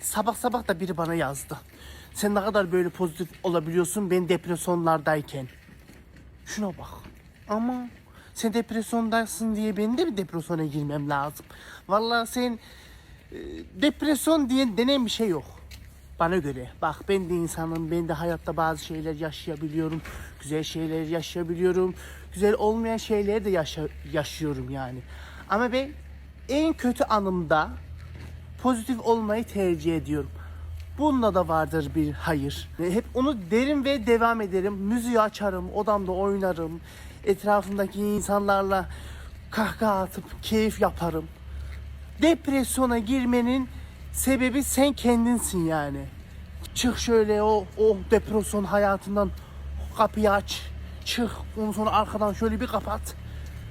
Sabah sabah da biri bana yazdı. Sen ne kadar böyle pozitif olabiliyorsun ben depresyonlardayken. Şuna bak. Ama sen depresyondasın diye benim de bir depresyona girmem lazım. Vallahi sen e, depresyon diye denen bir şey yok. Bana göre. Bak ben de insanım. Ben de hayatta bazı şeyler yaşayabiliyorum. Güzel şeyler yaşayabiliyorum. Güzel olmayan şeyleri de yaşa- yaşıyorum yani. Ama ben en kötü anımda pozitif olmayı tercih ediyorum. Bunda da vardır bir hayır. Ve Hep onu derim ve devam ederim. Müziği açarım, odamda oynarım. Etrafımdaki insanlarla kahkaha atıp keyif yaparım. Depresyona girmenin sebebi sen kendinsin yani. Çık şöyle o o depresyon hayatından kapıyı aç. Çık. Ondan sonra arkadan şöyle bir kapat.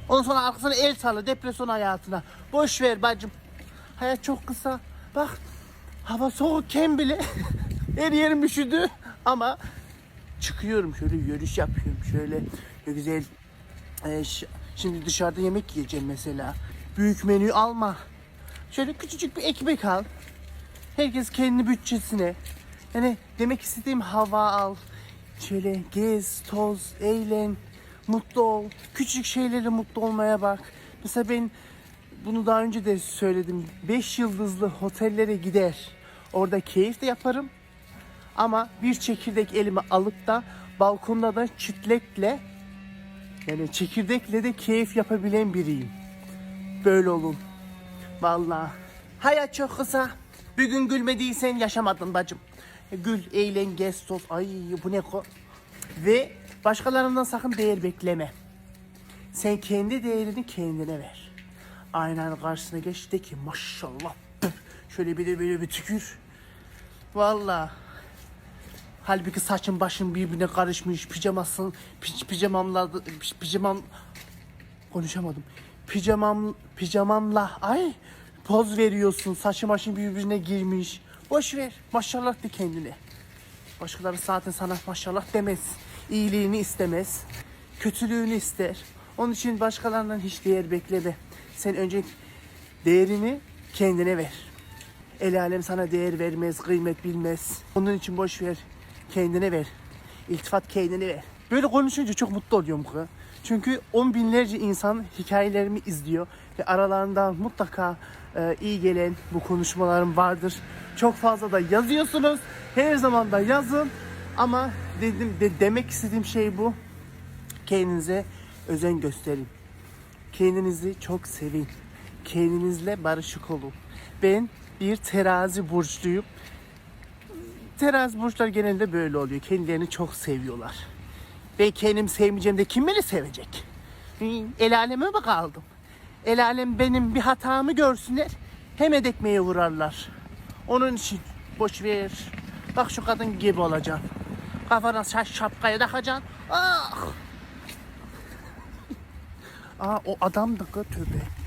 Ondan sonra arkasına el salla depresyon hayatına. Boş ver bacım. Hayat çok kısa. Bak hava soğukken bile her yerim üşüdü. Ama çıkıyorum şöyle yürüyüş yapıyorum şöyle. Güzel. E, ş- şimdi dışarıda yemek yiyeceğim mesela. Büyük menü alma. Şöyle küçücük bir ekmek al. Herkes kendi bütçesine. Yani demek istediğim hava al. Şöyle gez toz eğlen mutlu ol. Küçük şeylerle mutlu olmaya bak. Mesela ben bunu daha önce de söyledim 5 yıldızlı otellere gider orada keyif de yaparım ama bir çekirdek elime alıp da balkonda da çitlekle yani çekirdekle de keyif yapabilen biriyim. Böyle olun. Vallahi. Hayat çok kısa. Bir gün gülmediysen yaşamadın bacım. Gül, eğlen, gez, toz. Ay bu ne ko... Ve başkalarından sakın değer bekleme. Sen kendi değerini kendine ver. Aynanın karşısına geç de ki maşallah. Şöyle bir de böyle bir tükür. Vallahi. Halbuki saçın başın birbirine karışmış. Pijamasın, pijamamla, pijamam... Konuşamadım. Pijamam, pijamanla, ay poz veriyorsun. Saçın başın birbirine girmiş. Boş ver. Maşallah de kendine. Başkaları zaten sana maşallah demez. İyiliğini istemez. Kötülüğünü ister. Onun için başkalarından hiç değer bekleme. Sen önce değerini kendine ver. El alem sana değer vermez, kıymet bilmez. Onun için boş ver. Kendine ver. İltifat kendine ver. Böyle konuşunca çok mutlu oluyorum. Çünkü on binlerce insan hikayelerimi izliyor ve aralarında mutlaka e, iyi gelen bu konuşmalarım vardır. Çok fazla da yazıyorsunuz. Her zaman da yazın. Ama dedim de demek istediğim şey bu. Kendinize özen gösterin. Kendinizi çok sevin. Kendinizle barışık olun. Ben bir terazi burçluyum. Terazi burçlar genelde böyle oluyor. Kendilerini çok seviyorlar. Ve kendim sevmeyeceğim de kim beni sevecek? El aleme mi kaldım? El alem benim bir hatamı görsünler. Hemen ekmeğe vurarlar. Onun için boş ver. Bak şu kadın gibi olacaksın. Kafana şa- şapkayı takacaksın. Ah! Aa o adam da tövbe.